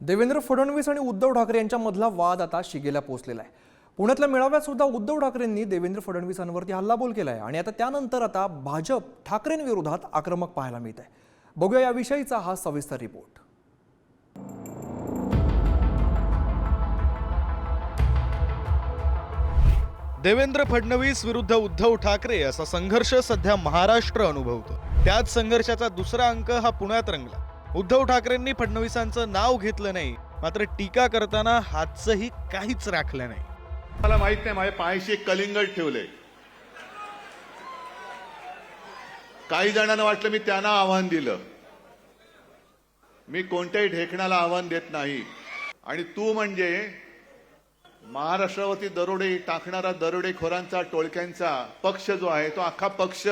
देवेंद्र फडणवीस आणि उद्धव ठाकरे यांच्यामधला वाद आता शिगेला पोहोचलेला आहे. पुण्यातल्या मेळाव्यात सुद्धा उद्धव ठाकरेंनी देवेंद्र फडणवीसांवरती हल्लाबोल केला आहे आणि आता त्यानंतर आता भाजप ठाकरेंविरोधात आक्रमक पाहायला मिळत आहे बघूया याविषयीचा हा सविस्तर रिपोर्ट. देवेंद्र फडणवीस विरुद्ध उद्धव ठाकरे असा संघर्ष सध्या महाराष्ट्र अनुभवतो. त्याच संघर्षाचा दुसरा अंक हा पुण्यात रंगला. उद्धव ठाकरेंनी फडणवीसांचं नाव घेतलं नाही मात्र टीका करताना हातचंही काहीच राखलं नाही. मला माहीत नाही माझ्या पायाशी एक कलिंगड ठेवलंय. काही जणांना वाटलं मी त्यांना आव्हान दिलं. मी कोणत्याही ढेकणाला आव्हान देत नाही. आणि तू म्हणजे महाराष्ट्रावरती दरोडे टाकणारा दरोडेखोरांचा टोळक्यांचा पक्ष जो आहे तो अख्खा पक्ष.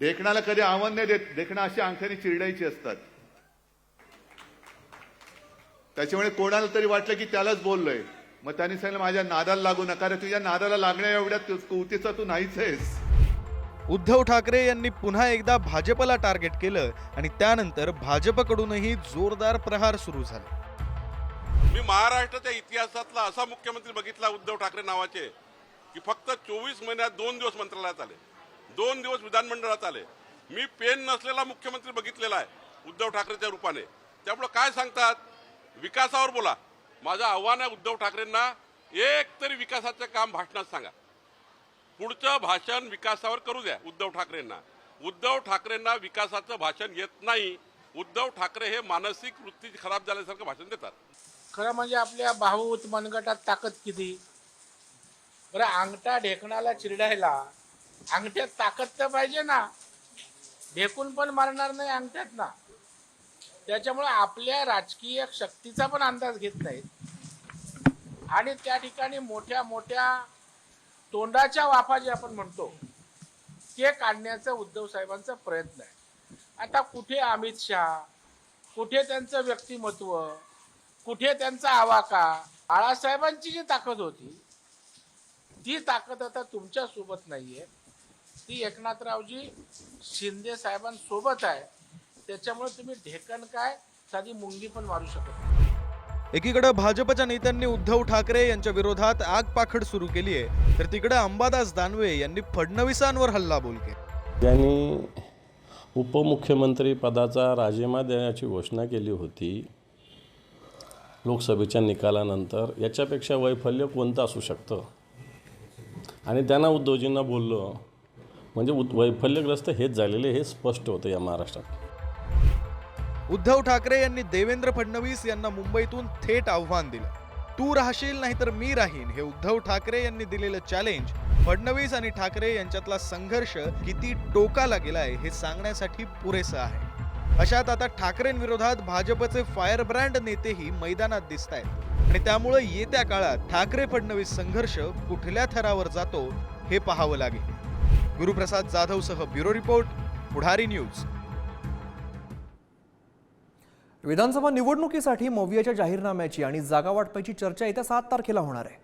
ढेकणाला कधी आव्हान नाही देत. ढेकणं अशी अंगठ्याने चिरडायची असतात. त्याच्यामुळे कोणाला तरी वाटलं की त्यालाच बोललोय. मग त्यांनी सांगितलं माझ्या नादाला लागू नका रे तुझ्या नादाला लागण्या एवढ्या तू- कुवतीचा तू नाहीच आहेस. उद्धव ठाकरे यांनी पुन्हा एकदा भाजपला टार्गेट केलं आणि त्यानंतर भाजपकडूनही जोरदार प्रहार सुरू झाले. मी महाराष्ट्राच्या इतिहासातला असा मुख्यमंत्री बघितला उद्धव ठाकरे नावाचे की फक्त चोवीस महिन्यात दोन दिवस मंत्रालयात आले. दोन दिवस विधानमंडळात आले. मी पेन नसलेला मुख्यमंत्री बघितलेला आहे उद्धव ठाकरेच्या रूपाने. त्यामुळं काय सांगतात? विकासावर बोला. माझं आव्हान आहे उद्धव ठाकरेंना एक तरी विकासाचं काम भाषणात सांगा. पुढचं भाषण विकासावर करू द्या उद्धव ठाकरेंना. उद्धव ठाकरेंना विकासाचं भाषण येत नाही. उद्धव ठाकरे हे मानसिक वृत्ती खराब झाल्यासारखं भाषण देतात. खरं म्हणजे आपल्या भाऊत मनगटात ताकद किती? बरं अंगठा ढेकणाला चिरडायला अंगठ्यात ताकद तर पाहिजे ना. ढेकून पण मारणार नाही अंगठ्यात ना. त्याच्यामुळे आपल्या राजकीय शक्तीचा पण अंदाज घेत नाहीत. आणि त्या ठिकाणी मोठ्या मोठ्या तोंडाच्या वाफा जे आपण म्हणतो ते काढण्याचा उद्धव साहेबांचा प्रयत्न आहे. आता कुठे अमित शहा कुठे त्यांचं व्यक्तिमत्व कुठे त्यांचा आवाका बाळासाहेबांची जी ताकद होती ती ताकद आता तुमच्यासोबत नाही आहे ती एकनाथरावजी शिंदे साहेबांसोबत आहे. त्याच्यामुळे तुम्ही ढेकण काय साधी मुंगी पण मारू शकत नाही. एकीकडे भाजपच्या नेत्यांनी उद्धव ठाकरे यांच्या विरोधात आगपाखड सुरू केली आहे तर तिकडे अंबादास दानवे यांनी फडणवीसांवर हल्लाबोल केला त्यांनी उपमुख्यमंत्री पदाचा राजीनामा देण्याची घोषणा केली होती लोकसभेच्या निकालानंतर याच्यापेक्षा वैफल्य कोणतं असू शकतं? आणि त्यांना उद्धवजींना बोललो म्हणजे वैफल्यग्रस्त हेच झालेले हे स्पष्ट होतं या महाराष्ट्रात. उद्धव ठाकरे यांनी देवेंद्र फडणवीस यांना मुंबईतून थेट आव्हान दिलं. तू राहशील नाहीतर मी राहीन हे उद्धव ठाकरे यांनी दिलेलं चॅलेंज फडणवीस आणि ठाकरे यांच्यातला संघर्ष किती टोकाला गेलाय हे सांगण्यासाठी पुरेसं आहे. अशात आता ठाकरेंविरोधात भाजपचे फायर ब्रँड नेतेही मैदानात दिसत आहेत आणि त्यामुळे येत्या काळात ठाकरे फडणवीस संघर्ष कुठल्या थरावर जातो हे पाहावं लागेल. गुरुप्रसाद जाधवसह ब्युरो रिपोर्ट पुढारी न्यूज. विधानसभा निवडणुकीसाठी मोवियाच्या जाहीरनाम्याची आणि जागा वाटपाची चर्चा येत्या सात तारखेला होणार आहे.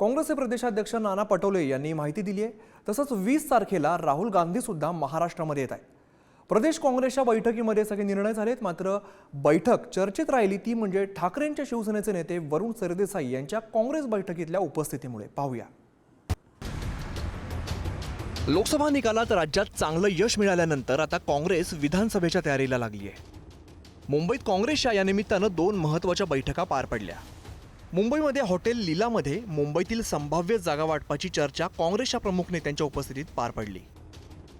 काँग्रेसचे प्रदेशाध्यक्ष नाना पटोले यांनी माहिती दिली आहे. तसंच वीस तारखेला राहुल गांधी सुद्धा महाराष्ट्रामध्ये येत आहेत. प्रदेश काँग्रेसच्या बैठकीमध्ये सगळे निर्णय झालेत मात्र बैठक चर्चेत राहिली ती म्हणजे ठाकरेंच्या शिवसेनेचे नेते वरुण सरदेसाई यांच्या काँग्रेस बैठकीतल्या उपस्थितीमुळे. पाहूया. लोकसभा निकालात राज्यात चांगलं यश मिळाल्यानंतर आता काँग्रेस विधानसभेच्या तयारीला लागली आहे मुंबईत काँग्रेसच्या या निमित्तानं दोन महत्त्वाच्या बैठका पार पडल्या. मुंबईमध्ये हॉटेल लीलामध्ये मुंबईतील संभाव्य जागा वाटपाची चर्चा काँग्रेसच्या प्रमुख नेत्यांच्या उपस्थितीत पार पडली.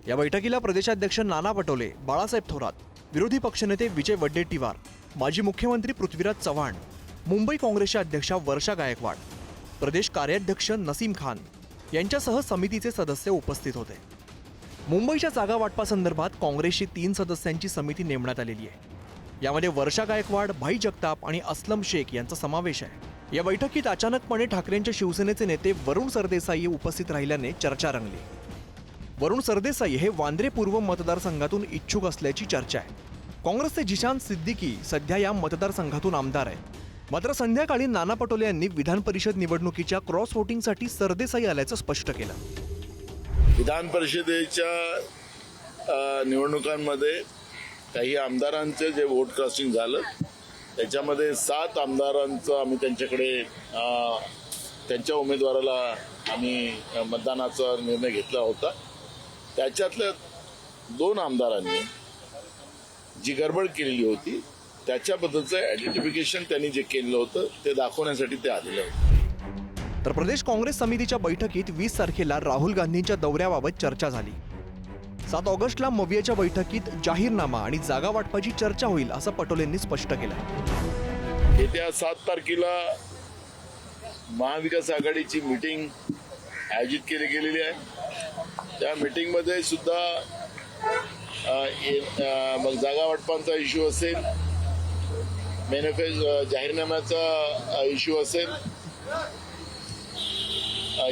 या बैठकीला प्रदेशाध्यक्ष नाना पटोले बाळासाहेब थोरात विरोधी पक्षनेते विजय वड्डेट्टीवार माजी मुख्यमंत्री पृथ्वीराज चव्हाण मुंबई काँग्रेसच्या अध्यक्षा वर्षा गायकवाड प्रदेश कार्याध्यक्ष नसीम खान यांच्यासह समितीचे सदस्य उपस्थित होते. मुंबईच्या जागा वाटपासंदर्भात काँग्रेसची तीन सदस्यांची समिती नेमण्यात आलेली आहे. यामध्ये वर्षा गायकवाड भाई जगताप आणि असलम शेख यांचा समावेश आहे. या बैठकीत अचानकपणे ठाकरेंच्या शिवसेनेचे नेते वरुण सरदेसाई उपस्थित राहिल्याने चर्चा रंगली. वरुण सरदेसाई हे वांद्रे पूर्व मतदारसंघातून इच्छुक असल्याची चर्चा आहे. काँग्रेसचे जिशान सिद्दीकी सध्या या मतदारसंघातून आमदार आहेत. मात्र संध्याकाळी नाना पटोले यांनी विधान परिषद निवडणुकीच्या क्रॉस वोटिंगसाठी सरदेसाई आल्याचं स्पष्ट केलं. विधान परिषदेच्या निवडणुकांमध्ये काही आमदारांचे जे व्होट कास्टिंग झालं त्याच्यामध्ये सात आमदारांचं आम्ही त्यांच्याकडे त्यांच्या उमेदवाराला आम्ही मतदानाचा निर्णय घेतला होता. त्याच्यातल्या दोन आमदारांनी जी गडबड केलेली होती त्याच्याबद्दलचं आयडेंटिफिकेशन त्यांनी जे केलेलं होतं ते दाखवण्यासाठी ते आलेले होते. तर प्रदेश काँग्रेस समितीच्या बैठकीत वीस तारखेला राहुल गांधींच्या दौऱ्याबाबत चर्चा झाली. सात ऑगस्टला मवियाच्या बैठकीत जाहीरनामा आणि जागा वाटपाची चर्चा होईल असं पटोलेंनी स्पष्ट केलं. येत्या सात तारखेला महाविकास आघाडीची मीटिंग आयोजित केली गेलेली आहे. त्या मीटिंगमध्ये सुद्धा मग जागा वाटपांचा इश्यू असेल मॅनिफेस्ट जाहीरनाम्याचा इश्यू असेल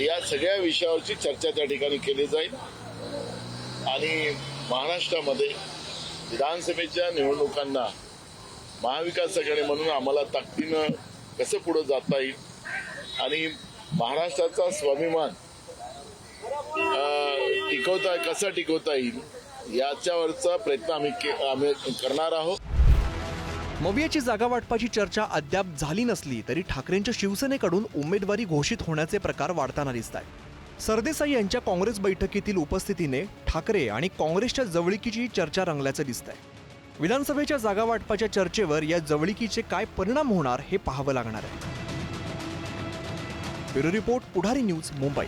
या सगळ्या विषयावरची चर्चा त्या ठिकाणी केली जाईल. आणि महाराष्ट्रामध्ये विधानसभेच्या निवडणुकांना महाविकास आघाडी म्हणून आम्हाला ताकदीनं कसं पुढे जाता येईल? आणि महाराष्ट्राचा स्वाभिमान टिकवता कसा टिकवता येईल? याच्यावरचा प्रयत्न आम्ही के- आम्ही करणार आहोत. मवियाची जागा वाटपाची चर्चा अद्याप झाली नसली तरी ठाकरेंच्या शिवसेनेकडून उमेदवारी घोषित होण्याचे प्रकार वाढताना दिसत आहेत सरदेसाई यांच्या काँग्रेस बैठकीतील उपस्थितीने ठाकरे आणि काँग्रेसच्या जवळिकीची चर्चा रंगल्याचं दिसतंय. विधानसभेच्या जागा वाटपाच्या चर्चेवर या जवळिकीचे काय परिणाम होणार हे पाहावं लागणार आहे. Bureau report Pudhari news Mumbai.